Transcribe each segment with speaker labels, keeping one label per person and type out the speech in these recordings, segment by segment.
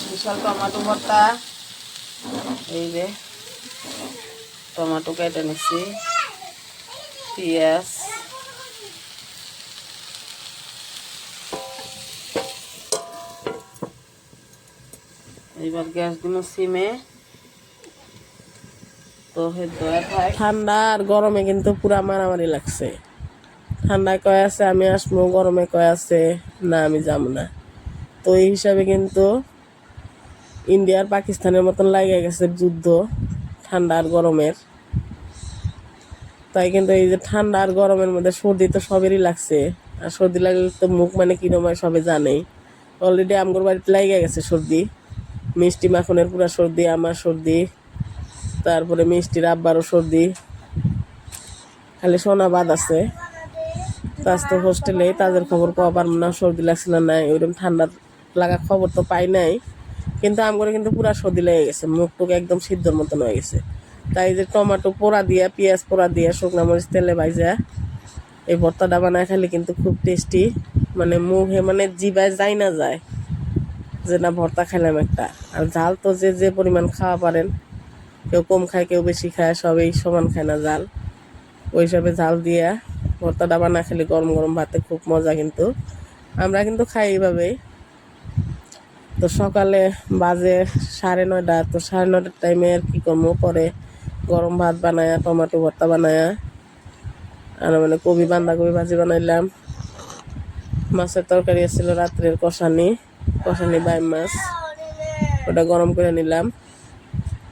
Speaker 1: Special tomato ভর্তা। এই যে, টমাটো কেটে নিচ্ছি পেঁয়াজ। এবার গ্যাস দিব সিমে। তো
Speaker 2: ঠান্ডা আর গরমে কিন্তু পুরা মারামারি লাগছে। ঠান্ডায় কয় আছে, আমি আসব, গরমে কয় আছে, না আমি যাব না। তো এই হিসাবে কিন্তু ইন্ডিয়ার পাকিস্তানের মতন লাগে গেছে যুদ্ধ, ঠান্ডা আর গরমের। তাই কিন্তু এই যে ঠান্ডা আর গরমের মধ্যে সর্দি তো সবেরই লাগছে। আর সর্দি লাগলে তো মুখ মানে কিরম হয় সবে জানেই। অলরেডি আমগর বাড়িতে লাগে গেছে সর্দি। মিষ্টি মাখনের পুরা সর্দি, আমার সর্দি। তারপরে মিষ্টির আব্বারও সর্দি। খালি সোনা বাদ আছে। তাজ তো হোস্টেলে তাদের খবর পাওয়া পারব না, সর্দি লাগছে না নাই ওইরকম ঠান্ডা লাগা খবর তো পাই নাই। কিন্তু আমগরে কিন্তু পুরা সর্দি লেগে গেছে, মুখ টুক একদম সিদ্ধর মতন হয়ে গেছে। তাই যে টমেটো পোড়া দিয়া, পেঁয়াজ পোড়া দিয়া, শুকনা মরিচ তেলে ভাইজা, এই ভর্তাটা বানায় খালি কিন্তু খুব টেস্টি মানে মুখে মানে জিবায় যায় না যায়, যে না ভর্তা খাইলাম একটা। আর ঝাল তো যে যে পরিমাণ খাওয়া পারেন, কেউ কম খায়, কেউ বেশি খায়, সবই সমান খায় না জাল ওই হিসাবে ঝাল দিয়া ভর্তাটা বানা খেলে গরম গরম ভাতে খুব মজা কিন্তু। আমরা কিন্তু খাই এইভাবেই। তো সকালে বাজে সাড়ে নয়টা, তো সাড়ে নয়টার টাইমে আর কি করব? পরে গরম ভাত বানায়া, টমেটো ভর্তা বানায়া, আর মানে কবি বাঁধাকপি ভাজি বানাইলাম। মাছের তরকারি ছিল রাত্রের কষানি কষানি বাই মাছ। ওটা গরম করে নিলাম।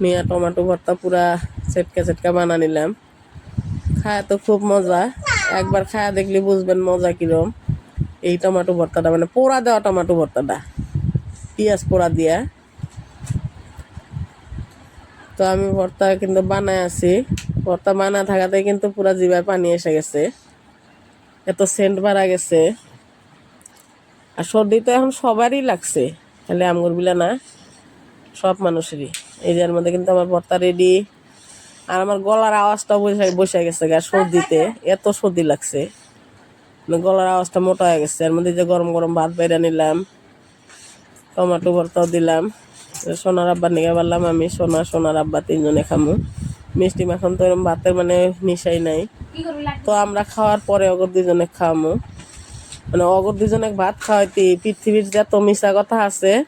Speaker 2: নিয়ে টমেটো ভর্তা পুরা চেটকা চেটকা বানা নিলাম। খায় তো খুব মজা। একবার খায়া দেখলে বুঝবেন মজা কিরম। এই টমেটো ভর্তাটা মানে পোড়া দেওয়া টমেটো ভর্তাটা। পেঁয়াজ পোড়া দিয়া। তো আমি ভর্তা কিন্তু বানায় আছি। ভর্তা বানা থাকাতে কিন্তু পুরা জিভায় পানি এসে গেছে। এত সেন্ট বাড়া গেছে। আর সর্দি তো এখন সবারই লাগছে। খালি আমগুর বিলা না, সব মানুষেরই। এই যার মধ্যে কিন্তু আমার ভর্তা রেডি আর আমার গলার আওয়াজটা বসে বসে গেছে গা সর্দিতে। এত সর্দি লাগছে। মানে গলার আওয়াজটা মোটা হয়ে গেছে। এর মধ্যে যে গরম গরম ভাত বাইরে নিলাম। টমেটো ভর্তাও দিলাম। সোনার আব্বা নিয়ে পারলাম আমি সোনা, সোনার আব্বা তিনজনে খামু। মিষ্টি মাখন তো এরকম ভাতের মানে নিশাই নাই। তো আমরা খাওয়ার পরে অগর দুজনে খাওয়ামু মানে অগর দুজনে ভাত খাওয়াইতে, পৃথিবীর যত মিশা কথা আছে,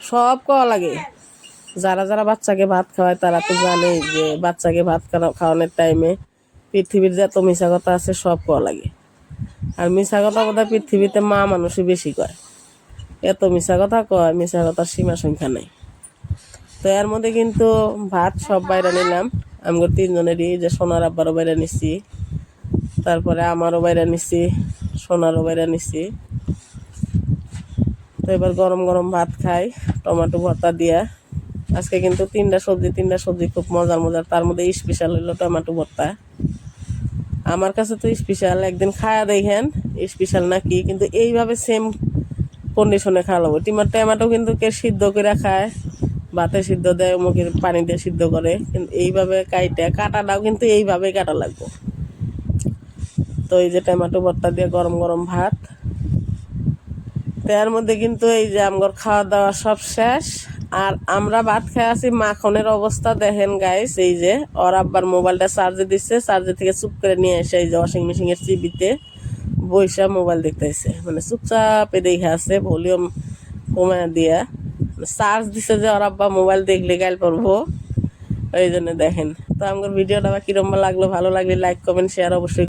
Speaker 2: সব কওয়া লাগে। যারা যারা বাচ্চাকে ভাত খাওয়ায় তারা তো জানেই যে বাচ্চাকে ভাত খাওয়া- খাওয়ানোর টাইমে পৃথিবীর যত মিশা কথা আছে সব কওয়া লাগে। আর মিশা কথা বোধহয় পৃথিবীতে মা মানুষই বেশি কয়। এত মিশা কথা কয় মিশা কথার সীমা সংখ্যা নেই। তো এর মধ্যে কিন্তু ভাত সব বাইরে নিলাম। আমগো তিনজনেরই যে সোনার আব্বারও বাইরে নিছি, তারপরে আমারও বাইরে নিছি, সোনারও বাইরে নিছি। তো এবার গরম গরম ভাত খাই, টমেটো ভর্তা দিয়া। আজকে কিন্তু তিনটা সবজি তিনটা সবজি খুব মজার মজার। তার মধ্যে স্পেশাল হলো টমেটো ভর্তা। আমার কাছে তো স্পেশাল একদিন খায়া দেখেন স্পেশাল নাকি? কিন্তু এইভাবে সেম কন্ডিশনে খাওয়া লাগবে। টিমার টমেটো কিন্তু কে সিদ্ধ করে খায়, ভাতে সিদ্ধ দেয় মুখের পানি দিয়ে সিদ্ধ করে, কিন্তু এইভাবে কাইটে, কাটাটাও কিন্তু এইভাবেই কাটা লাগবে। তো এই যে টমেটো ভর্তা দিয়ে গরম গরম ভাত। তার মধ্যে কিন্তু এই যে আমগর খাওয়া দাওয়া সব শেষ। আর আমরা ভাত খেয়ে আছি মাখনের অবস্থা, দেখেন গাইস এই যে ওর আব্বার মোবাইলটা চার্জে দিচ্ছে চার্জে থেকে চুপ করে নিয়ে এসে এই যে ওয়াশিং মেশিনের চিবিতে। বৈশা মোবাইল দেখতেছে মানে চুপচাপে দেখে আছে, ভলিউম কমে দিয়া। চার্জ দিছে যে, ওর আব্বা মোবাইল দেখলে গাইল পড়ব ওই জন্য দেখেন। তো আমার ভিডিওটা বা কিরম লাগল, ভালো লাগলে লাইক, কমেন্ট, শেয়ার অবশ্যই